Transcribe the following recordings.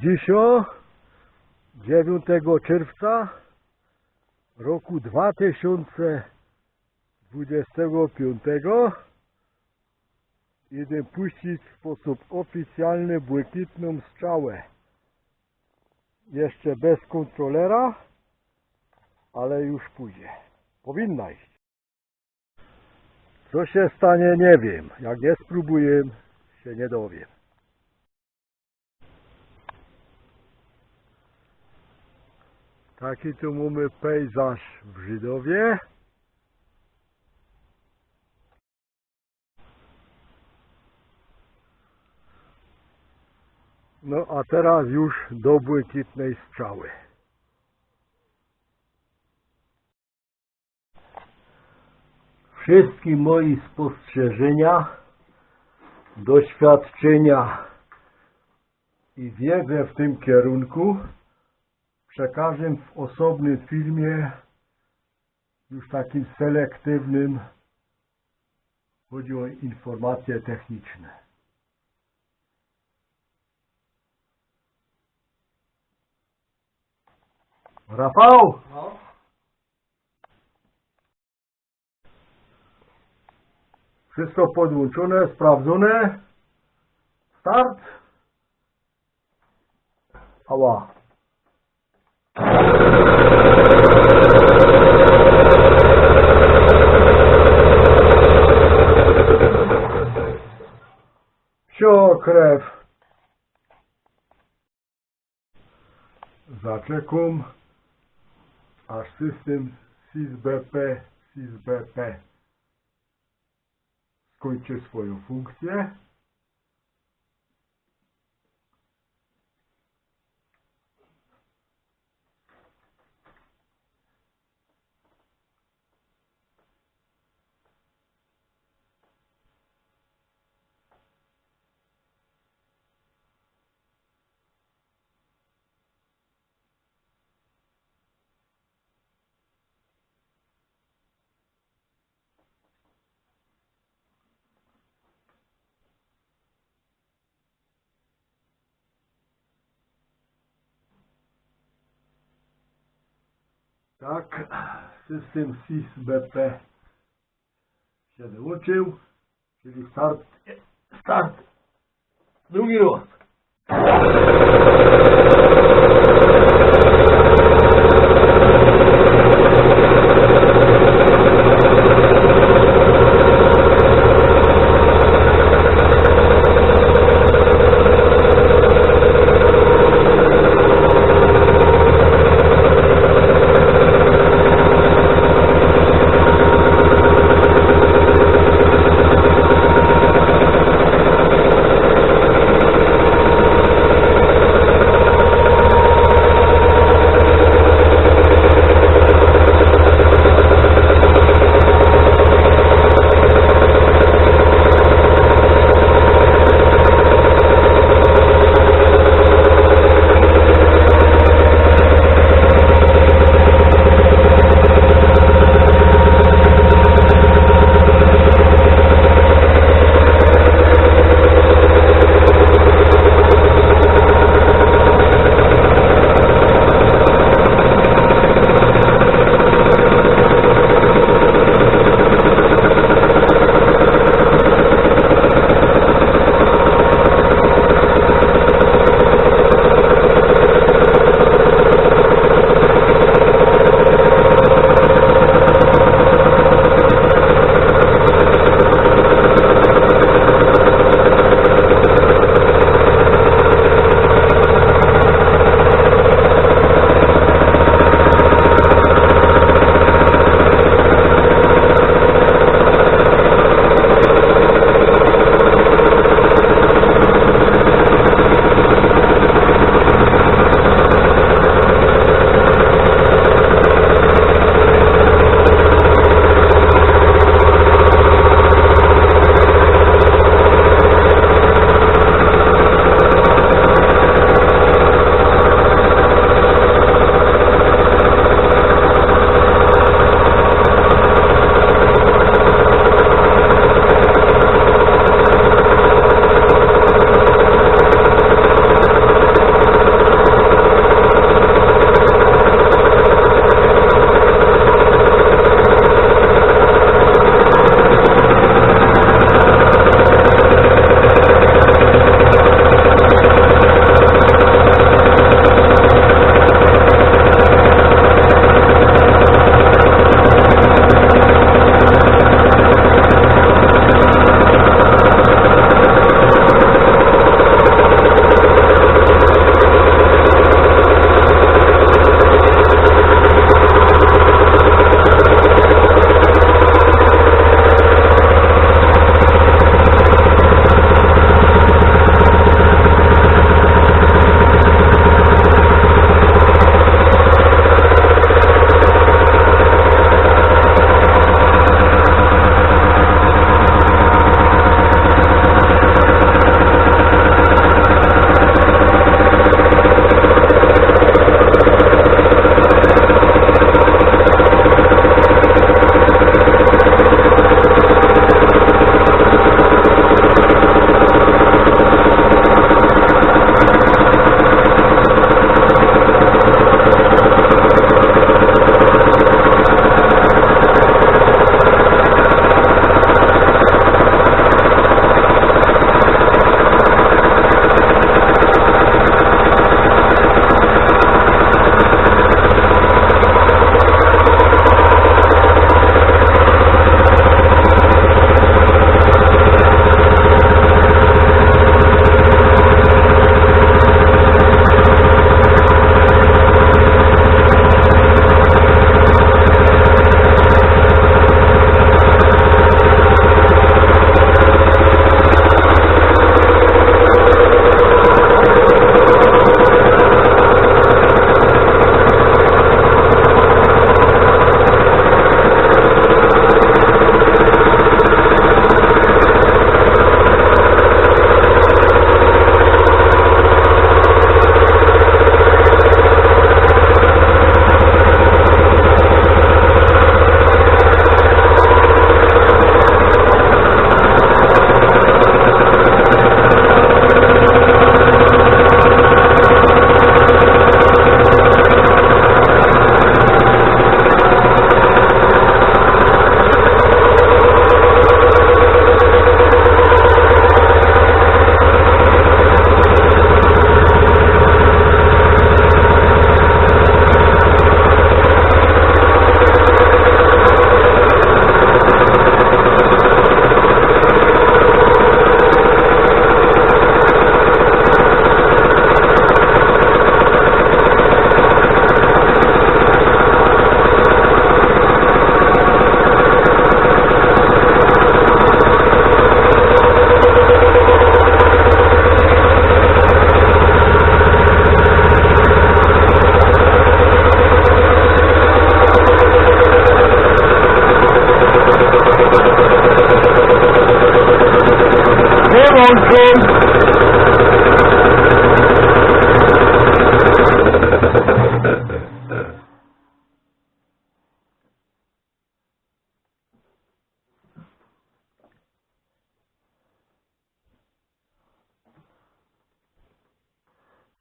Dzisiaj 9 czerwca roku 2025 idę puścić w sposób oficjalny błękitną strzałę. Jeszcze bez kontrolera, ale już pójdzie. Powinna iść. Co się stanie, nie wiem. Jak nie spróbuję, się nie dowiem. Taki tu mamy pejzaż w Żydowie. No a teraz już do błękitnej strzały. Wszystkie moje spostrzeżenia, doświadczenia i wiedzę w tym kierunku przekażę w osobnym filmie, już takim selektywnym. Chodzi o informacje techniczne. Rafał! No, Wszystko podłączone, sprawdzone. Start. Ała. Wsio krew. Zaczekam, aż system SysBP, SysBP skończy swoją funkcję. Tak, system SysBP się wyłączył, czyli start, start, drugi raz.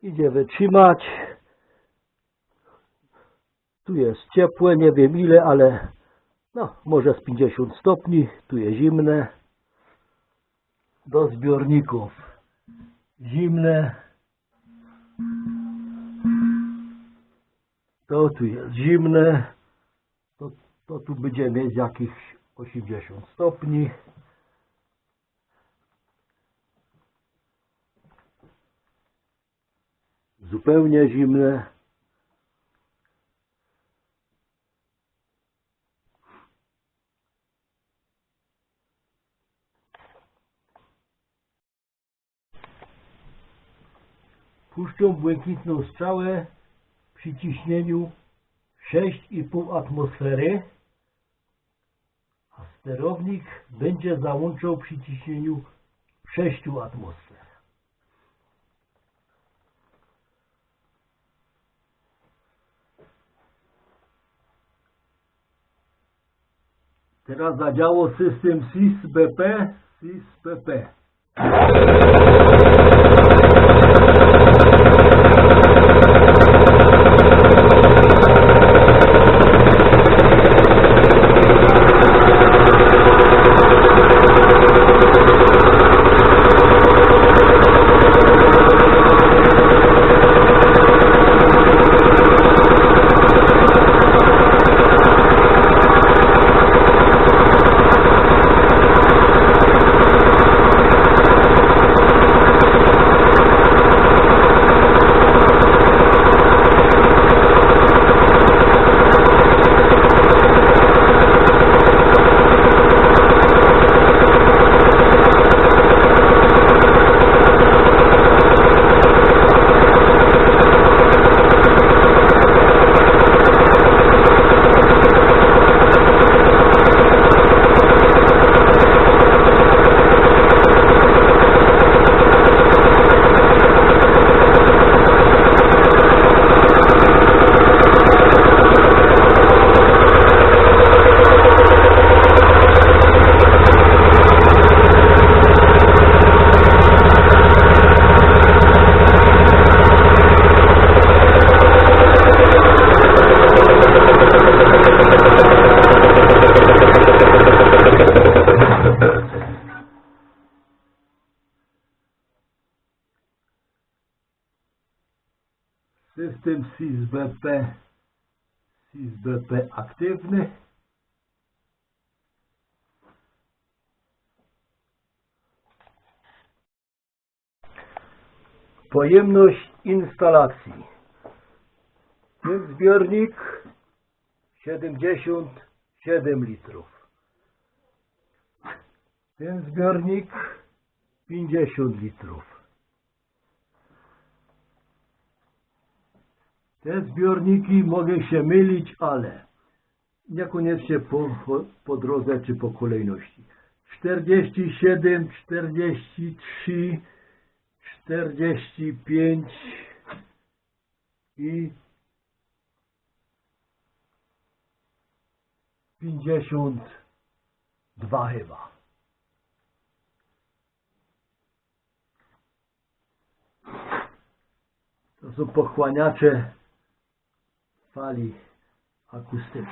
Idzie wytrzymać. Tu jest ciepłe, nie wiem ile, ale no, może z 50 stopni. Tu jest zimne. Do zbiorników zimne. To tu jest zimne. To, to tu będzie mieć jakieś 80 stopni. Zupełnie zimne. Puszczą błękitną strzałę przy ciśnieniu 6,5 atmosfery, a sterownik będzie załączał przy ciśnieniu 6 atmosfer. Teraz zadziałał system SIS-BP, SIS-PP. System SIS-BP SIS-BP aktywny. Pojemność instalacji. Ten zbiornik 77 litrów. Ten zbiornik 50 litrów. Te zbiorniki mogę się mylić, ale niekoniecznie po, po, drodze czy po kolejności. 47, 43, 45 i 52 chyba. To są pochłaniacze fali akustycznej.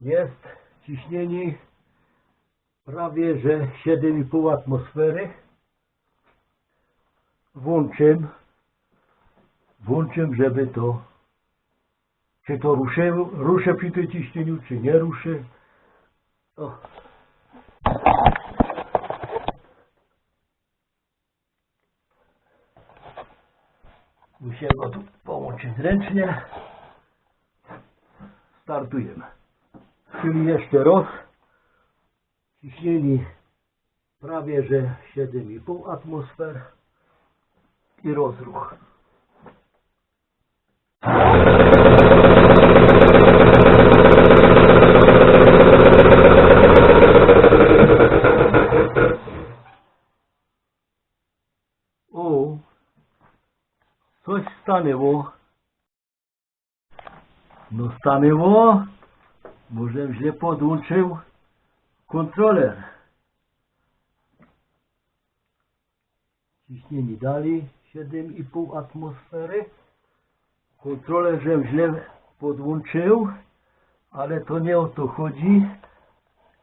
Jest ciśnienie prawie że 7,5 atmosfery. Włączę, włączę, żeby to, czy to ruszę, ruszę przy tym ciśnieniu, czy nie ruszę. O. Musimy go tu połączyć ręcznie. Startujemy. Czyli jeszcze raz. Ciśnienie prawie że 7,5 atmosfer i rozruch. O, coś stanęło. No stanęło. Może źle podłączył kontroler. Ciśnienie dali 7,5 atmosfery. Kontrolę, żem źle podłączył, ale to nie o to chodzi,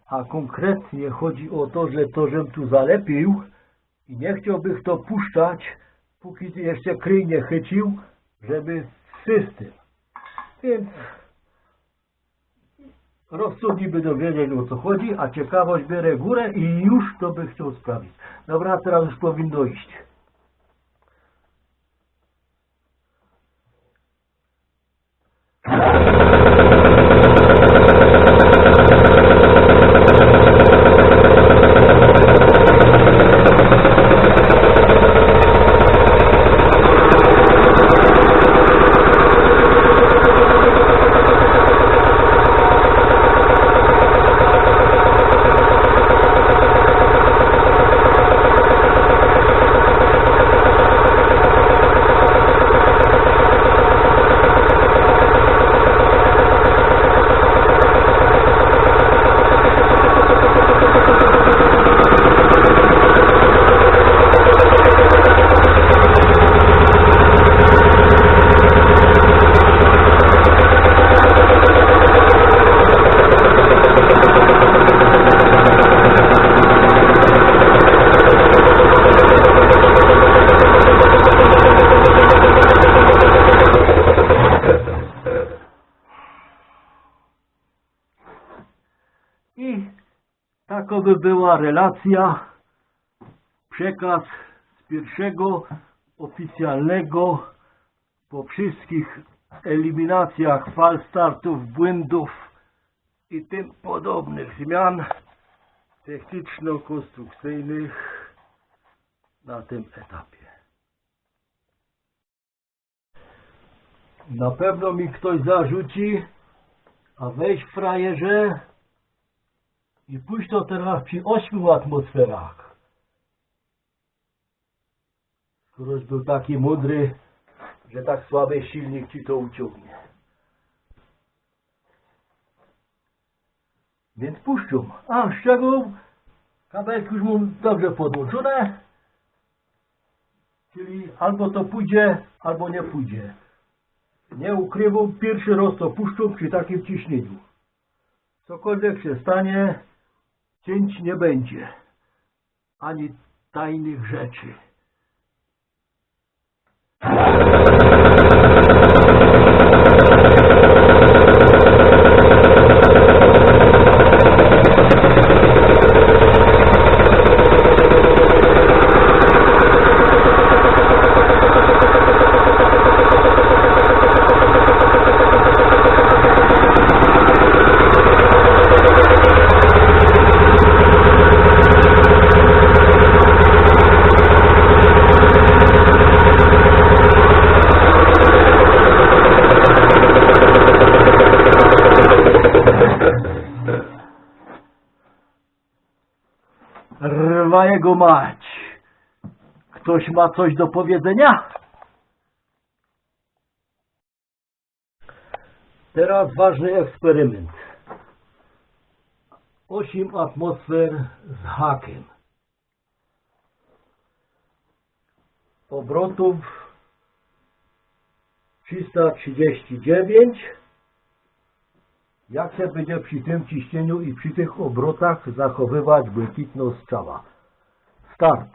a konkretnie chodzi o to, że to, żem tu zalepił i nie chciałbym to puszczać, póki jeszcze kryj nie chycił, żeby system. Więc rozsądni będą wiedzieli o co chodzi, a ciekawość bierze górę i już to by chciał sprawdzić. Dobra, teraz już powinno iść. Takowa była relacja, przekaz z pierwszego oficjalnego po wszystkich eliminacjach fal startów, błędów i tym podobnych zmian techniczno-konstrukcyjnych na tym etapie. Na pewno mi ktoś zarzuci, a weź frajerze, i pójść to teraz przy 8 atmosferach. Skoroś był taki mądry, że tak słaby silnik ci to uciągnie. Więc puszczą. A z czego kabelki już mam dobrze podłączone. Czyli albo to pójdzie, albo nie pójdzie. Nie ukrywam, pierwszy raz to puszczą przy takim ciśnieniu. Cokolwiek się stanie, cięć nie będzie, ani tajnych rzeczy. Ktoś ma coś do powiedzenia? Teraz ważny eksperyment. 8 atmosfer z hakiem. Obrotów 339. Jak się będzie przy tym ciśnieniu i przy tych obrotach zachowywać błękitną strzała? Start.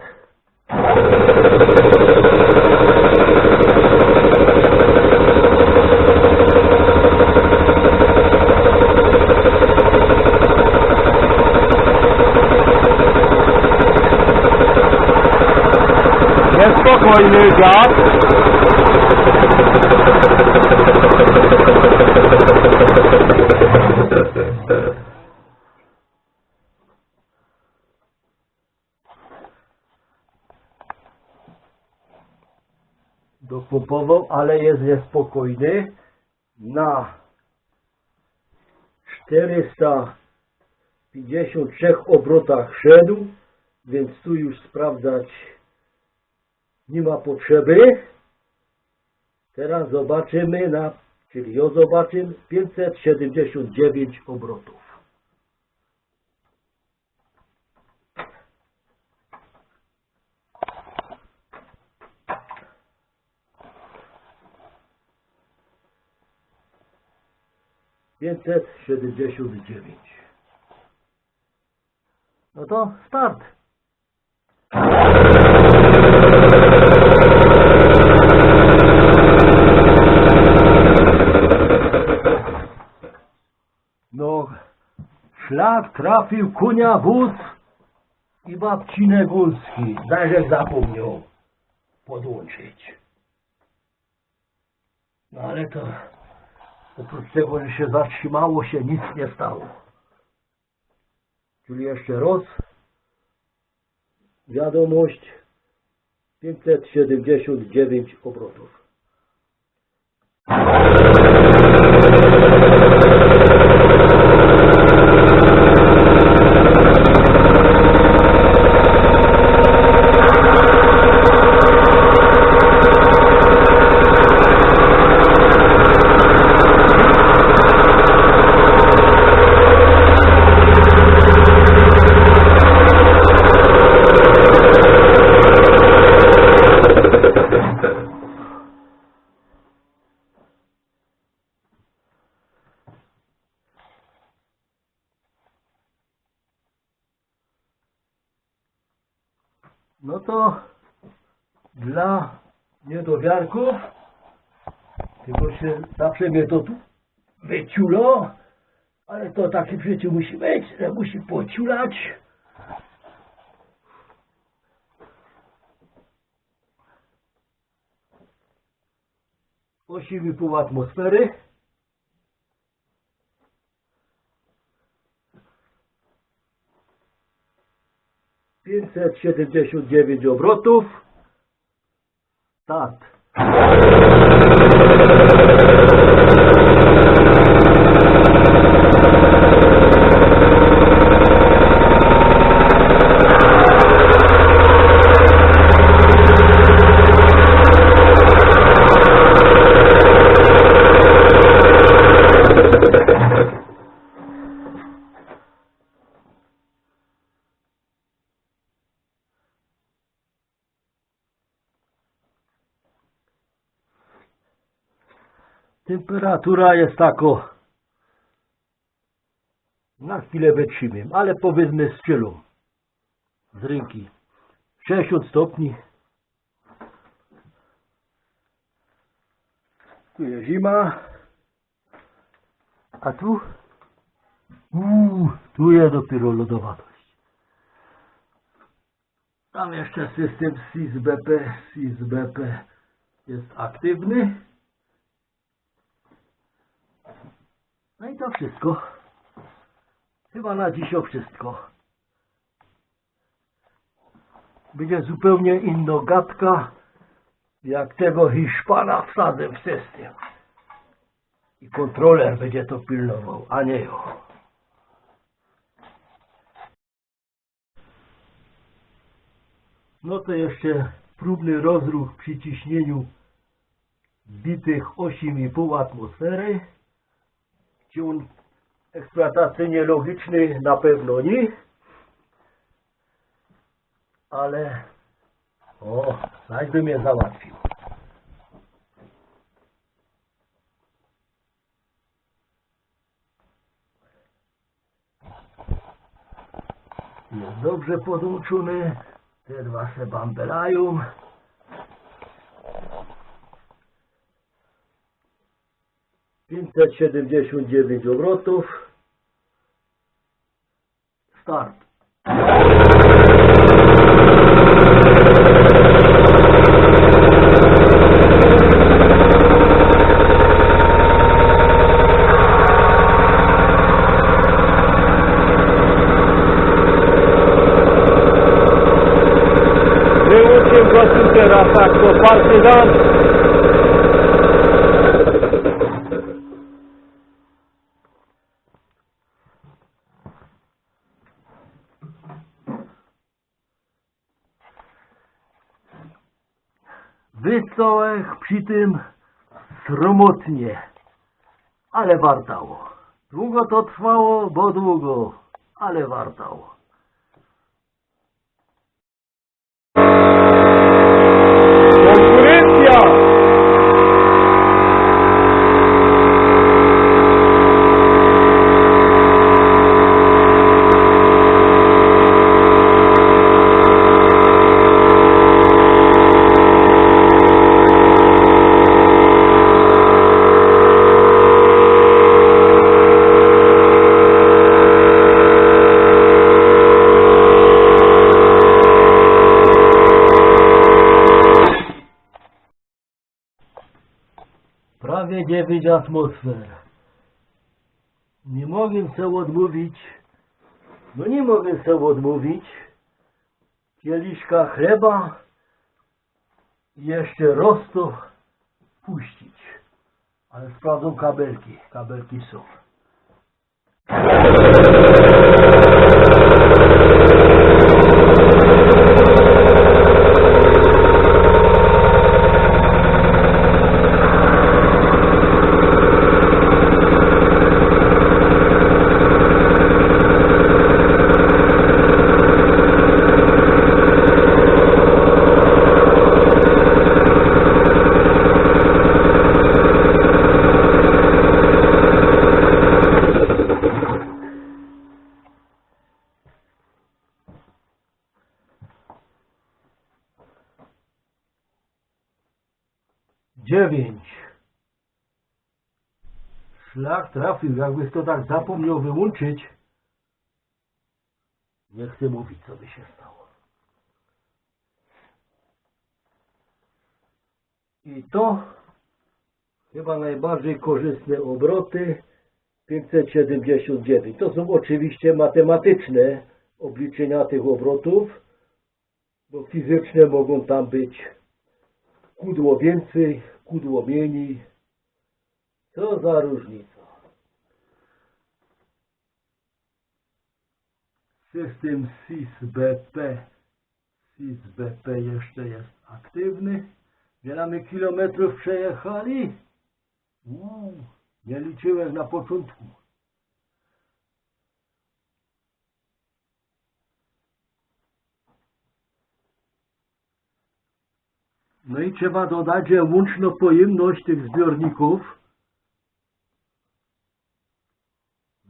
Niespokojny dziad. Dopompował, ale jest niespokojny. Na 453 obrotach szedł, więc tu już sprawdzać nie ma potrzeby. Teraz zobaczymy na, czyli ja zobaczę 579 obrotów. 579. No to start. No, szlak trafił kunia wóz i babcinę górski. Zaś zapomniał podłączyć. No ale to oprócz tego, że się zatrzymało, się nic nie stało. Czyli jeszcze raz wiadomość 579 obrotów. No to dla niedowiarków, tylko się zawsze mnie to tu wyciulo, ale to taki w życiu musi być, że musi pociulać. Osiem i pół atmosfery. Pięćset siedemdziesiąt dziewięć obrotów. Start. Temperatura jest tako. Na chwilę wytrzymiem, ale powiedzmy z cielu. Z rynki. 60 stopni. Tu jest zima. A tu? Uuu, tu jest dopiero lodowatość. Tam jeszcze system SIS-BP, SIS-BP jest aktywny. No i to wszystko. Chyba na dziś o wszystko. Będzie zupełnie inna gadka, jak tego Hiszpana wsadzę w system. I kontroler będzie to pilnował, a nie ja. No to jeszcze próbny rozruch przy ciśnieniu bitych 8,5 atmosfery. On eksploatacyjnie logiczny na pewno nie. Ale o, zaś mnie załatwił. Jest dobrze podłączony. Te dwa se bambelają. Pięćset siedemdziesiąt dziewięć obrotów. Start. Wyłączę go teraz tak, to partyzan. Wycołek przy tym sromotnie, ale wartało. Długo to trwało, bo długo, ale wartało. 9 atmosfer. Nie mogę sobie odmówić, no nie mogę sobie odmówić kieliszka chleba jeszcze rostu puścić. Ale sprawdzą kabelki. Kabelki są. Dziewięć. Szlak trafił, jakbyś to tak zapomniał wyłączyć. Nie chcę mówić, co by się stało. I to chyba najbardziej korzystne obroty 579. To są oczywiście matematyczne obliczenia tych obrotów, bo fizyczne mogą tam być kudło więcej, kudło mniej. Co za różnica. System SIS-BP SIS-BP jeszcze jest aktywny. Wiele my kilometrów przejechali? Uuu, nie liczyłem na początku. No i trzeba dodać, że łączna pojemność tych zbiorników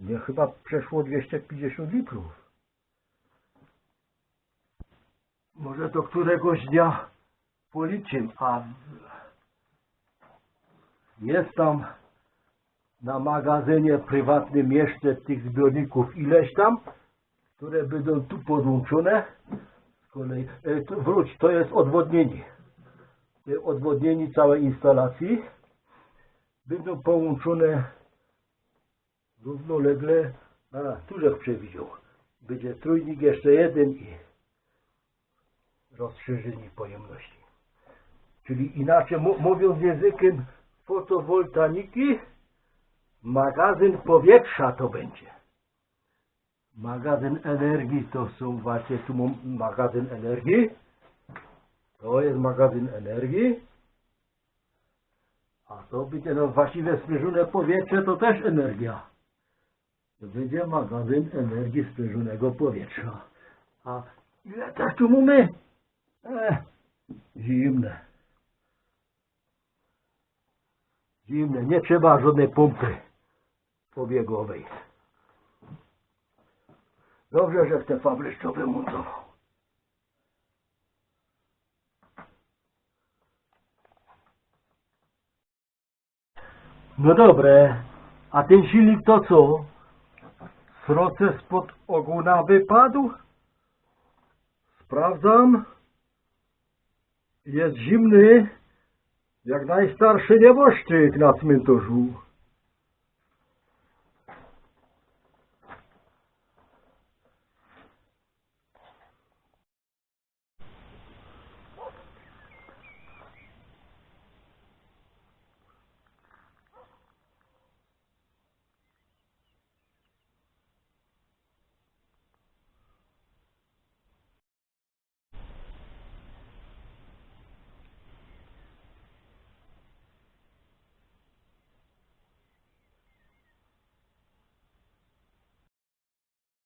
nie chyba przeszło 250 litrów. Może to któregoś dnia policzym, a jest tam na magazynie prywatnym jeszcze tych zbiorników ileś tam, które będą tu podłączone. Z kolei, e, tu, wróć, to jest odwodnienie odwodnieni całej instalacji będą połączone równolegle a, tużech przewidział będzie trójnik jeszcze jeden i rozszerzenie pojemności czyli inaczej mówiąc językiem fotowoltaiki magazyn powietrza to będzie magazyn energii to są właśnie tu magazyn energii to jest magazyn energii. A to będzie no właściwie sprężone powietrze to też energia. To będzie magazyn energii sprężonego powietrza. A ile też tu mamy? E, zimne. Zimne. Nie trzeba żadnej pompy pobiegowej. Dobrze, że te fabrycznie wymontował. No dobre, a ten silnik to co? Proces pod ogona wypadł? Sprawdzam. Jest zimny, jak najstarszy nieboszczyk na cmentarzu.